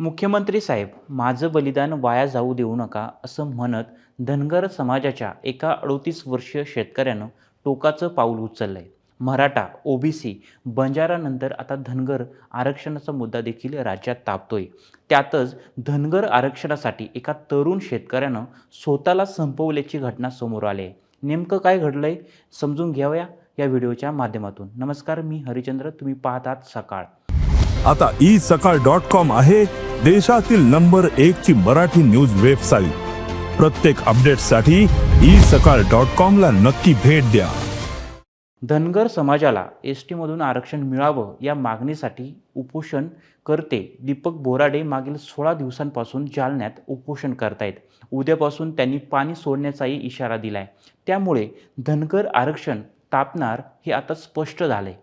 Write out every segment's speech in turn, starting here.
मुख्यमंत्री साहेब माझं बलिदान वाया जाऊ देऊ नका असं म्हणत धनगर समाजाच्या एका अडोतीस वर्षीय शेतकऱ्यानं टोकाचं पाऊल उचललंय. मराठा ओबीसी बंजारानंतर आता धनगर आरक्षणाचा मुद्दा देखील राज्यात तापतोय. त्यातच धनगर आरक्षणासाठी एका तरुण शेतकऱ्यानं स्वतःला संपवल्याची घटना समोर आली आहे. नेमकं काय घडलंय समजून घ्यावया या व्हिडिओच्या माध्यमातून. नमस्कार मी हरिचंद्र तुम्ही पाहतात सकाळ. आता ई सकाळ डॉट कॉम आहे. देशातील नंबर एक ची मराठी न्यूज वेबसाईट. प्रत्येक अपडेटसाठी ई सकाळ डॉट कॉमला नक्की भेट द्या. धनगर समाजाला एस टीमधून आरक्षण मिळावं या मागणीसाठी उपोषण करते दीपक बोराडे मागील सोळा दिवसांपासून जालन्यात उपोषण करतायत. उद्यापासून त्यांनी पाणी सोडण्याचाही इशारा दिलाय. त्यामुळे धनगर आरक्षण तापणार हे आता स्पष्ट झालंय.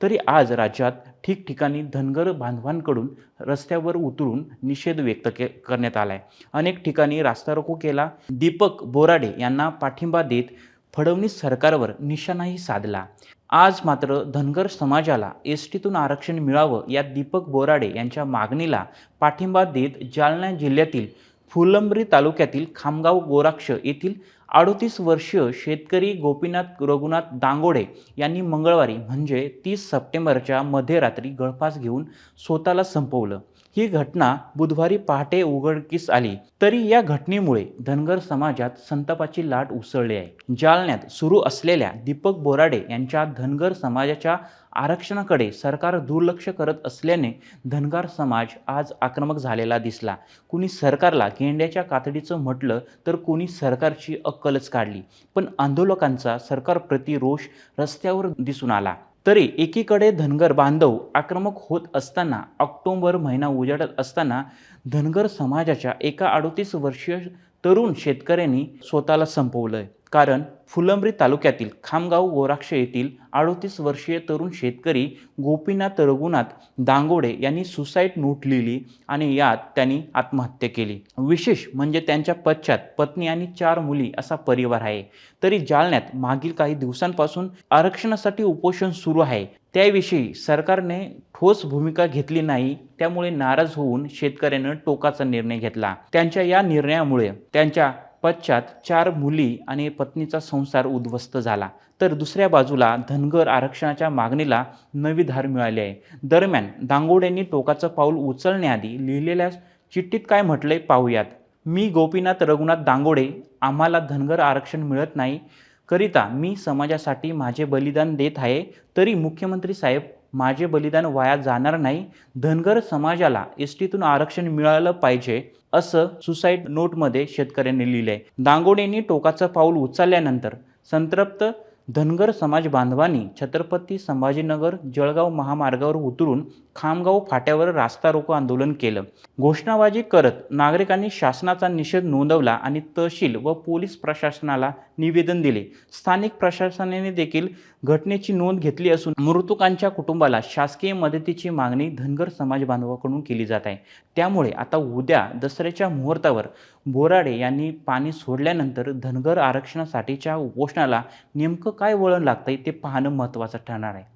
तरी आज राज्यात ठिकठिकाणी धनगर बांधवांकडून रस्त्यावर उतरून निषेध व्यक्त के करण्यात आलाय. अनेक ठिकाणी रास्ता रोको केला. दीपक बोराडे यांना पाठिंबा देत फडणवीस सरकारवर निशाणाही साधला. आज मात्र धनगर समाजाला एस टीतून आरक्षण मिळावं या दीपक बोराडे यांच्या मागणीला पाठिंबा देत जालना जिल्ह्यातील फुलंब्री तालुक्यातील खामगाव गोराक्ष येथील अडोतीस वर्षीय शेतकरी गोपीनाथ रघुनाथ दांगोडे यांनी मंगळवारी म्हणजे तीस सप्टेंबरच्या मध्यरात्री गळफास घेऊन स्वतःला संपवलं. ही घटना बुधवारी पहाटे उघडकीस आली. तरी या घटनेमुळे धनगर समाजात संतापाची लाट उसळली आहे. जालन्यात सुरू असलेल्या दीपक बोराडे यांच्या धनगर समाजाच्या आरक्षणाकडे सरकार दुर्लक्ष करत असल्याने धनगर समाज आज आक्रमक झालेला दिसला. कुणी सरकारला गेंड्याच्या कातडीचं म्हटलं तर कुणी सरकारची अक्कलच काढली. पण आंदोलकांचा सरकार प्रतिरोष रस्त्यावर दिसून आला. तरी एकीकडे धनगर बांधव आक्रमक होत असताना ऑक्टोबर महिना उजाडत असताना धनगर समाजाच्या एका अडोतीस वर्षीय तरुण शेतकऱ्यांनी स्वतःला संपवलंय. कारण फुलंब्री तालुक्यातील खामगाव गोराक्ष येथील अडोतीस वर्षीय तरुण शेतकरी गोपीनाथ रघुनाथ दांगोडे यांनी सुसाईड नोट लिहिली आणि यात त्यांनी आत्महत्या केली. विशेष म्हणजे त्यांच्या पश्चात पत्नी आणि चार मुली असा परिवार आहे. तरी जालन्यात मागील काही दिवसांपासून आरक्षणासाठी उपोषण सुरू आहे. त्याविषयी सरकारने ठोस भूमिका घेतली नाही त्यामुळे नाराज होऊन शेतकऱ्यानं टोकाचा निर्णय घेतला. त्यांच्या या निर्णयामुळे त्यांच्या पश्चात चार मुली आणि पत्नीचा संसार उद्ध्वस्त झाला. तर दुसऱ्या बाजूला धनगर आरक्षणाच्या मागणीला नवी धार मिळाली आहे. दरम्यान दांगोडेंनी टोकाचं पाऊल उचलण्याआधी लिहिलेल्या चिठ्ठीत काय म्हटलंय पाहूयात. मी गोपीनाथ रघुनाथ दांगोडे आम्हाला धनगर आरक्षण मिळत नाही. करिता मी समाजासाठी माझे बलिदान देत आहे. तरी मुख्यमंत्री साहेब माझे बलिदान वाया जाणार नाही. धनगर समाजाला एस टीतून आरक्षण मिळालं पाहिजे असं सुसाईड नोटमध्ये शेतकऱ्यांनी लिहिलंय. दांगोडेंनी टोकाचं पाऊल उचलल्यानंतर संतप्त धनगर समाज बांधवांनी छत्रपती संभाजीनगर जळगाव महामार्गावर उतरून खामगाव फाट्यावर रास्ता रोको आंदोलन केलं. घोषणाबाजी करत नागरिकांनी शासनाचा निषेध नोंदवला आणि तहसील व पोलीस प्रशासनाला निवेदन दिले. स्थानिक प्रशासनाने देखील घटनेची नोंद घेतली असून मृतकांच्या कुटुंबाला शासकीय मदतीची मागणी धनगर समाज बांधवाकडून केली जात आहे. त्यामुळे आता उद्या दसऱ्याच्या मुहूर्तावर बोराडे यांनी पाणी सोडल्यानंतर धनगर आरक्षणासाठीच्या उपोषणाला नेमकं काय वळण लागतंय ते पाहणं महत्त्वाचं ठरणार आहे.